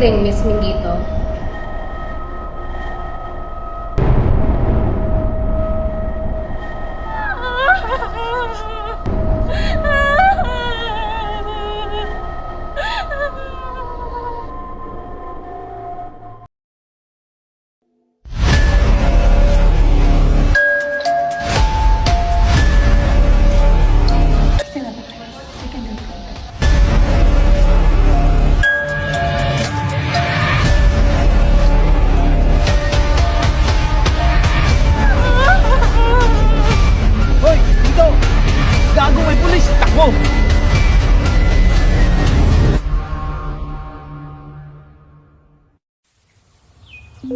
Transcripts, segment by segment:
Failing, Miss Mingito. Ang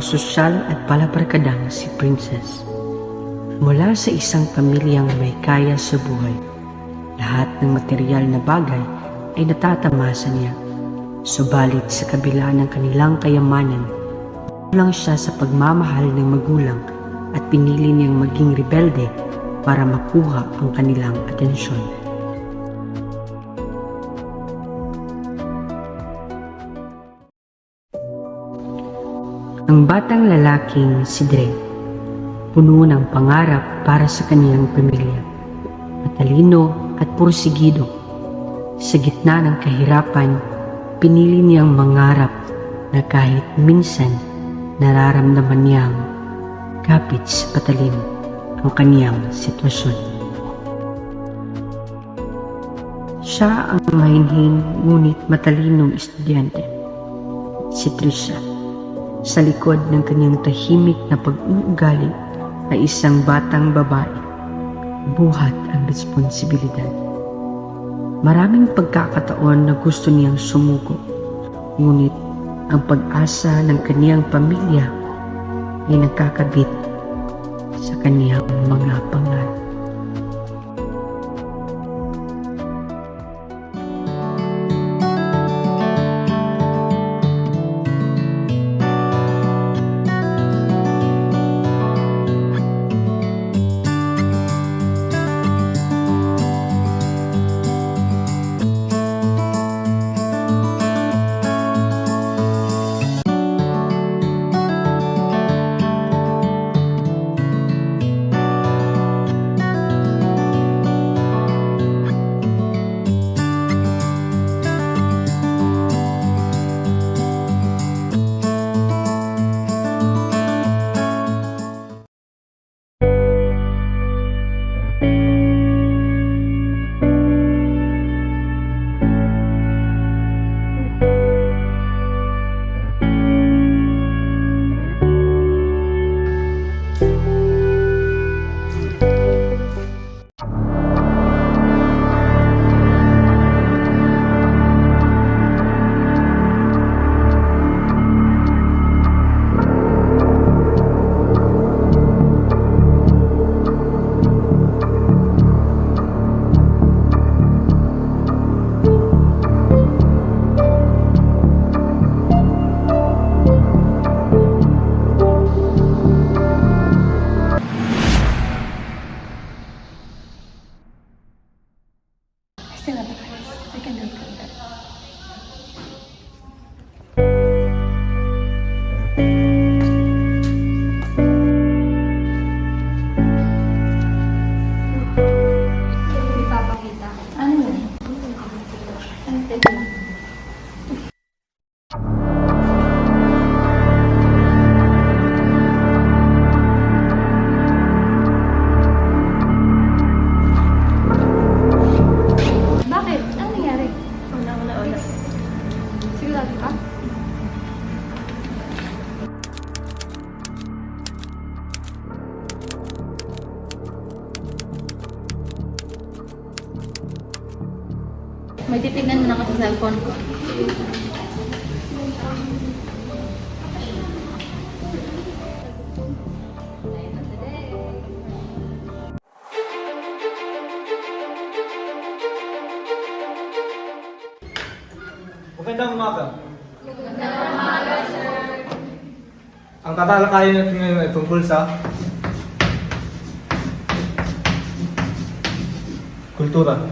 sosyal at palabarkadang si Princess. Mula sa isang pamilyang may kaya sa buhay, lahat ng material na bagay ay natatamasa niya. Subalit sa kabila ng kanilang kayamanan, lang siya sa pagmamahal ng magulang at pinili niyang maging rebelde para makuha ang kanilang atensyon. Ang batang lalaking si Dre, puno ng pangarap para sa kaniyang pamilya. Matalino at pursigido. Sa gitna ng kahirapan, pinili niyang mangarap na kahit minsan nararamdaman niyang kapit sa patalim ang kaniyang sitwasyon. Siya ang mahinhin ngunit matalinong estudyante. Si Trisha sa likod ng kanyang tahimik na pag-uugali ay isang batang babae. Buhat ang responsibilidad. Maraming pagkakataon na gusto niyang sumuko. Ngunit ang pag-asa ng kaniyang pamilya ay nagkakabit sa kaniyang mga pangarap. Magandang umaga. Magandang umaga, sir. Ang tatalakayin natin ngayon ay tungkol sa kultura.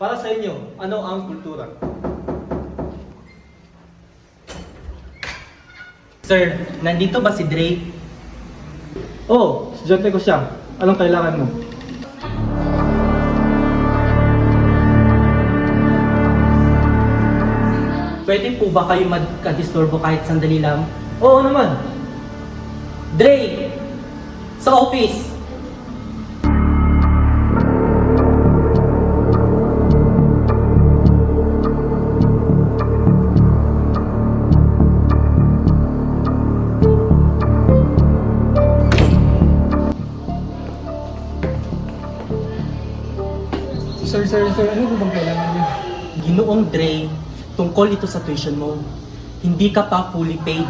Para sa inyo, ano ang kultura? Sir, nandito ba si Dre? Oh, estudyante ko siya. Anong kailangan mo? Pwede po ba kayo magka-disturbo kahit sandali lang? Oo naman. Dre! Sa office! Sir, sir, sir, ano ba bang kailangan niyo? Ginoong Dre, tungkol ito sa tuition mo. Hindi ka pa fully paid.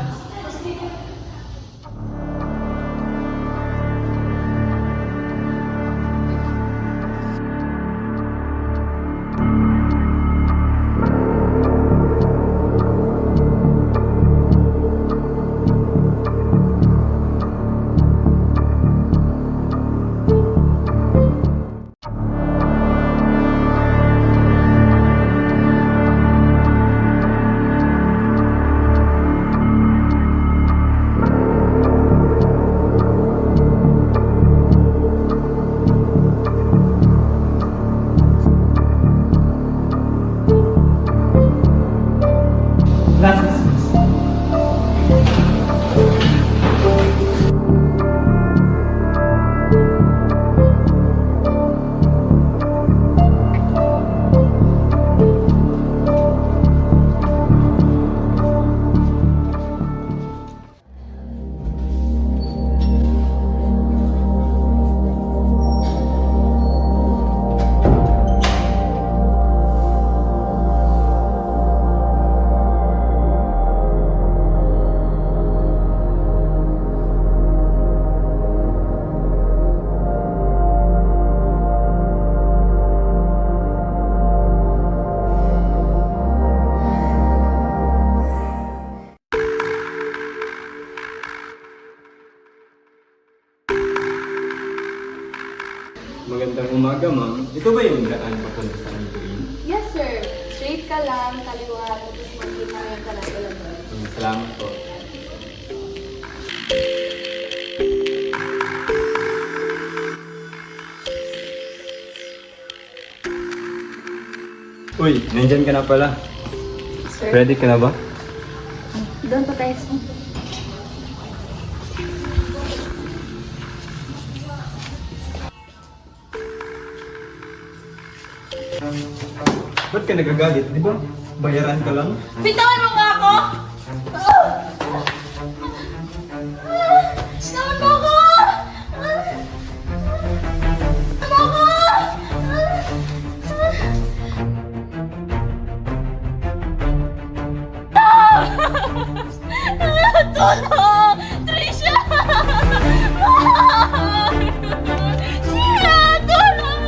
Uy, nandyan ka na pala. Sir, Ready ka na ba? doon pa tayo sa... Ba't ka nagagalit? Di ba? Bayaran ka lang? Bitawan Tulong! Trisha! Sheila! Tulong!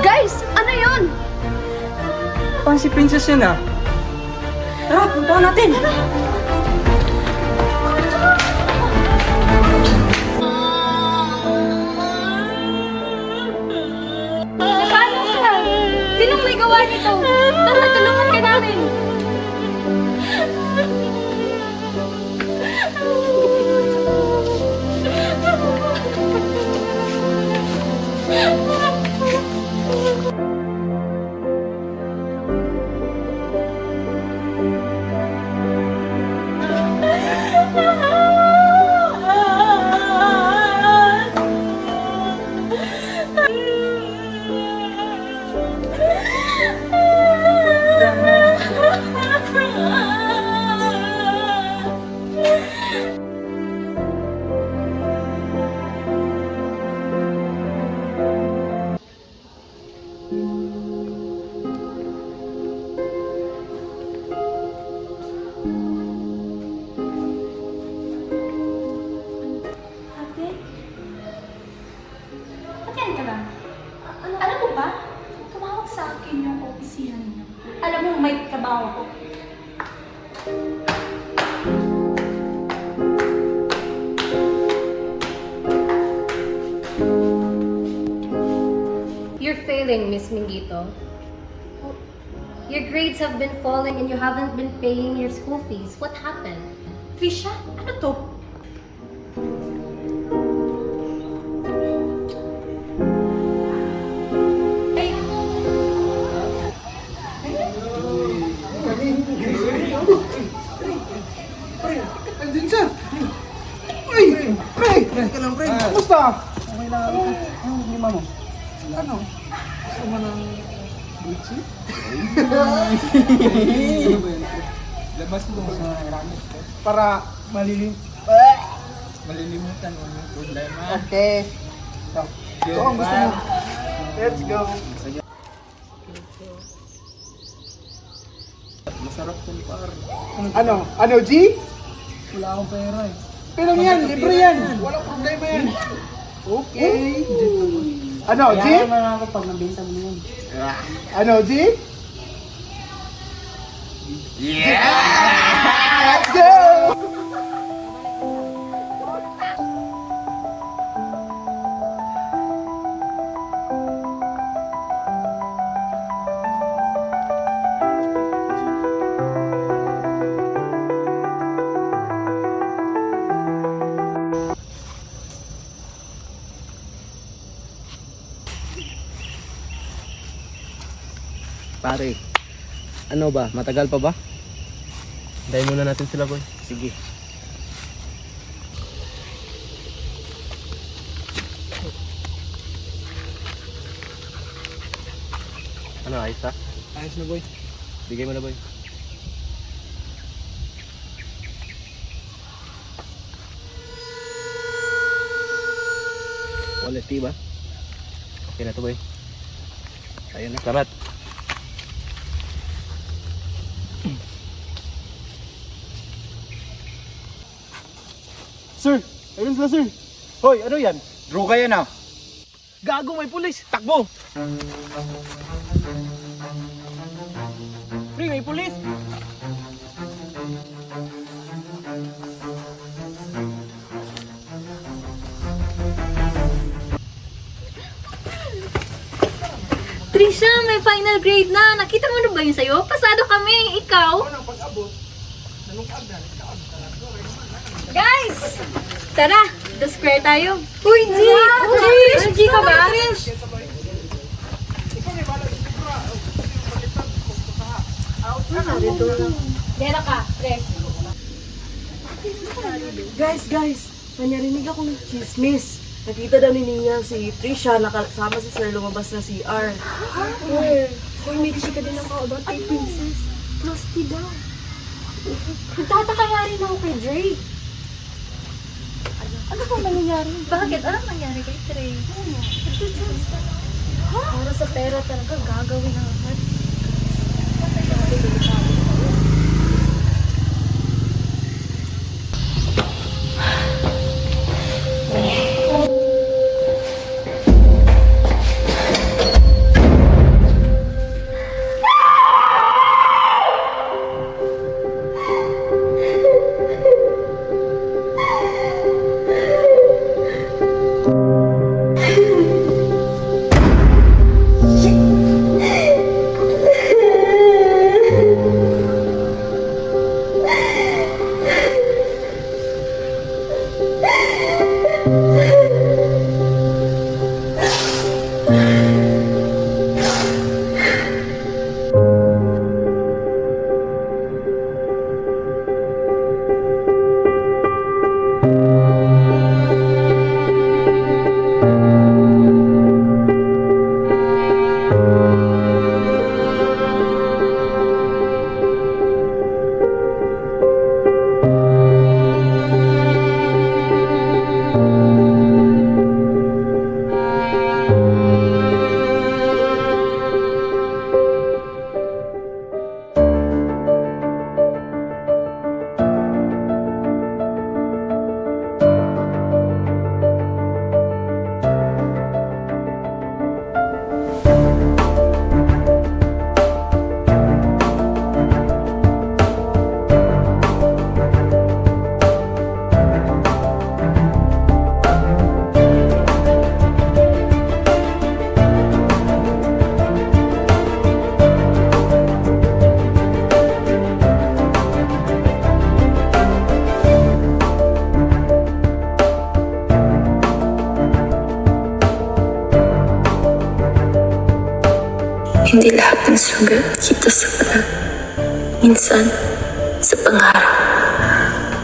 Guys! Ano yun? Parang si Princess yun ah. Tara, punta natin! Paano nito? Ba't ka ba? Ano? Alam mo ba? Tumawag sa akin yung opisina niyo. Alam mo, may trabaho ko. You're failing, Miss Mingito. Your grades have been falling and you haven't been paying your school fees. What happened? Trisha, ano to? Lima mo? Ano? Gusto mo ng Gucci? Labas mo sa ramet ko. Para malilim... Malilimutan mo yung problema. Okay. So, ang gusto mo. Let's go. Masarap kung par. Ano? Ano, G? Wala akong pera eh. Pero yan, libre yan. Walang problema yan. Okay. Ano, G? Kaya naman ako pag nabenta mo yun. Ano, G? Yeah! Let's go! Pare, ano ba? Matagal pa ba? Dahil muna natin sila, boy. Sige. Ano, ayos ha? Ayos na, boy. Bigay mo na, boy. Quality ba? Okay na to, boy. Ayun na, karat. Sir, ayun sila, sir. Hoy, ano yan? Droga yan ah! Gago, may pulis. Takbo! Pre, may pulis. Trisha, may final grade na. Nakita mo na ba yun sa'yo? Pasado kami. Ikaw? Guys! Tara, the square tayo. Uy, G! Trish! G ka ba? Dera ka, Trish. Guys, guys, may narinig ako ng chismis. Nakita daw ni Nia si Trisha nakasama si Sir lumabas na CR. Uy, may kasi ka din ako about kay Princess. Trusty daw. Nagtataka nga rin ako kay Drake. Ano bang nangyayari? Bakit? Ano nangyari kay Drake? Para sa pera talaga, gagawin ang lahat. hindi Minsan, sa pangarap,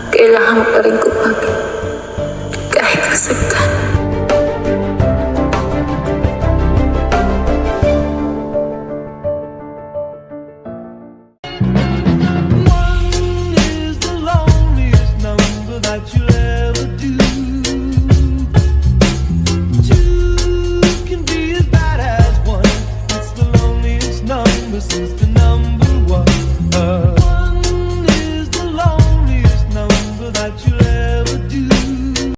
kailangan pa rin kumapit. Kahit masagtan.